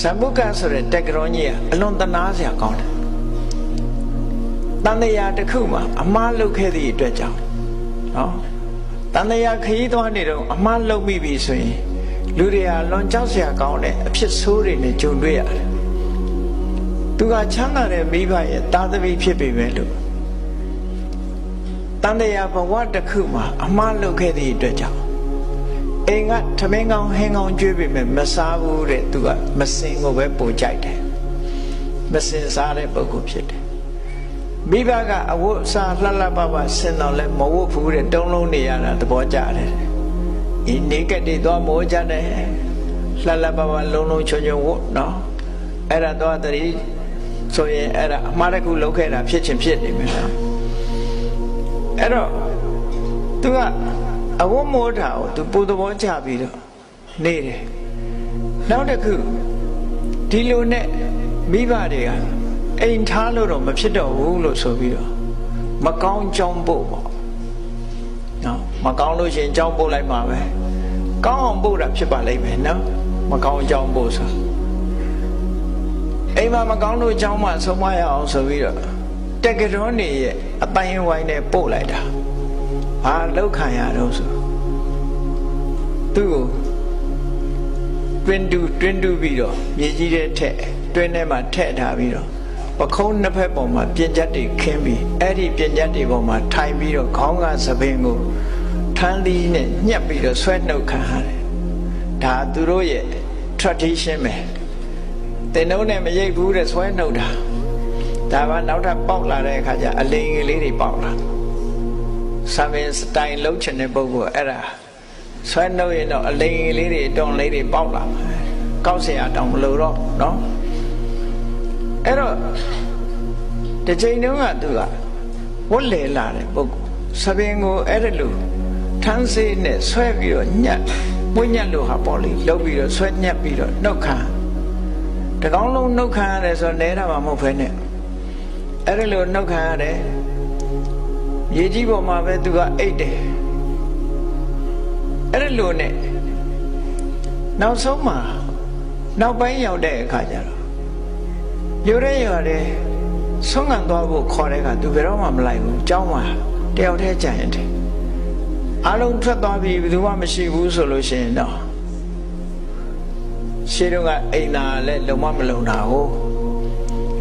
ဇမ္ဗုကဆိုတဲ့တက်ကရောကြီးကအလွန်တနာစရာကောင်းတယ်တန်တရားတစ်ခုမှာအမှားလုပ်ခဲ့သည့်အတွက်ကြောင့်နော်တန်တရားခရီးသွားနေတော့အမှားလုပ်မိပြီဆိုရင်လူတွေဟာလွန်ကြောက်စရာကောင်းတဲ့အဖြစ်ဆိုးတွေနဲ့ကြုံတွေ့ရတယ်သူကချမ်းသာတဲ့မိဘရဲ့တာသမီဖြစ်ပေမဲ့လို့တန်တရားဘဝတစ်ခုမှာအမှားလုပ်ခဲ့သည့်အတွက်ကြောင့် အိမ်ကထမင်းကောင်းဟင်းကောင်းကျွေးပေမဲ့မစားဘူးတဲ့သူကမစင်ကိုပဲပိုကြိုက်တယ်မစင်စားတဲ့ပုဂ္ဂိုလ်ဖြစ်တယ်မိဘကအဝတ်စားလှလှပပဆင်တော့လဲမဝတ်ဘူးတဲ့တုံးလုံးနေရတာသဘောကျတယ်ဒီနေကတိသွားမိုးကြတယ်လှလှပပလုံးလုံးချွန်ချွန်ဝတ်နော်အဲ့ဒါသွားတည်းဆိုရင်အဲ့ဒါအမှားတစ်ခုလုပ်ခဲ့တာဖြစ်ချင်းဖြစ်နေမယ်နော်အဲ့တော့သူက အဝတ်မိုးတာကိုသူပူသဘောကျပြီးတော့နေတယ်နောက်တစ်ခုဒီလိုနဲ့မိဘတွေကအိမ်ထားလို့တော့မဖြစ်တော့ဘူးလို့ဆိုပြီးတော့မကောင်းကြောင်းပို့ပေါ့နော်မကောင်းလို့ရှိရင်ကြောင်းပို့လိုက်မှာပဲကောင်းအောင်ပို့တာဖြစ်ပါလိမ့်မယ်နော်မကောင်းကြောင်းပို့ဆိုအိမ်မှာမကောင်းလို့ကြောင်းမှဆုံးမရအောင်ဆိုပြီးတော့တက်ကတော်နေရဲ့အတိုင်းဝိုင်းနဲ့ပို့လိုက်တာ ဘာလောက်ခံရတော့ဆိုသူ့ကိုတွင်တူတွင်တူပြီးတော့မြေကြီးတဲ့ထက်တွင်းထဲမှာထည့်ထားပြီးတော့ပခုံးနှစ်ဖက်ပေါ်မှာပြင်ကျက်တွေခင်းပြီးအဲ့ဒီပြင်ကျက်တွေပေါ်မှာထိုင်ပြီးတော့ခေါင်းကသပင်ကိုထန်းသီးနဲ့ညှက်ပြီးတော့ဆွဲနှုတ်ခံရတယ်ဒါသူတို့ရဲ့ tradition ပဲတင်နှုံးနဲ့မရိပ်ဘူးတဲ့ဆွဲနှုတ်တာဒါမှနောက်ထပ်ပေါက်လာတဲ့အခါကျအလင်းကလေးတွေပေါက်လာ ဆာဗင်စတိုင်လုံးချင်တဲ့ပုဂ္ဂိုလ်အဲ့ဒါဆွဲနှုတ်ရင်တော့အလင်းကလေးတွေတွန်လေးတွေပေါက်လာမှာကောက်เสียတောင်မလို့တော့เนาะအဲ့တော့တစ်ချိန်တုန်းကသူကဝတ်လေလာတဲ့ပုဂ္ဂိုလ်သပင်ကိုအဲ့ဒါလို့ထန်းစေးနဲ့ဆွဲပြီးတော့ညက်မွညက်လို့ဟာပေါ့လေလှုပ်ပြီးတော့ဆွဲညက်ပြီးတော့နှုတ်ခံတကောင်းလုံးနှုတ်ခံရတယ်ဆိုတော့နဲတာမှမဟုတ်ဖ ೇನೆ အဲ့ဒါလို့နှုတ်ခံရတယ် ရေကြီးပေါ်မှာပဲသူကအိတ်တယ်အဲ့ဒါလို့ ਨੇ နောက်ဆုံးမှာနောက်ပိုင်းရောက်တဲ့အခါကျတော့ယူရဲရတယ်ဆုံးခံသွားဖို့ခေါ်တဲ့ကသူဘယ်တော့မှမလိုက်ဘူးကြောင်းမှာတယောက်တည်းကြံရင်တယ်အလုံးထွက်သွားပြီဘယ်သူမှမရှိဘူးဆိုလို့ရှိရင်တော့ရှေးတုန်းကအိမ်သာလည်းလုံမမလုံတာဟုတ်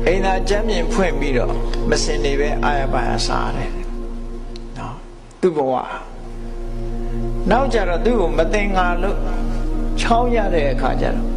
အိမ်သာကြမ်းမြင်ဖွင့်ပြီးတော့မစင်နေပဲအာရပါစားတယ်နော် သူ့ဘဝနောက်ကြတော့သူ့ကိုမတင်ငါလို့ချောင်းရတဲ့အခါကျတော့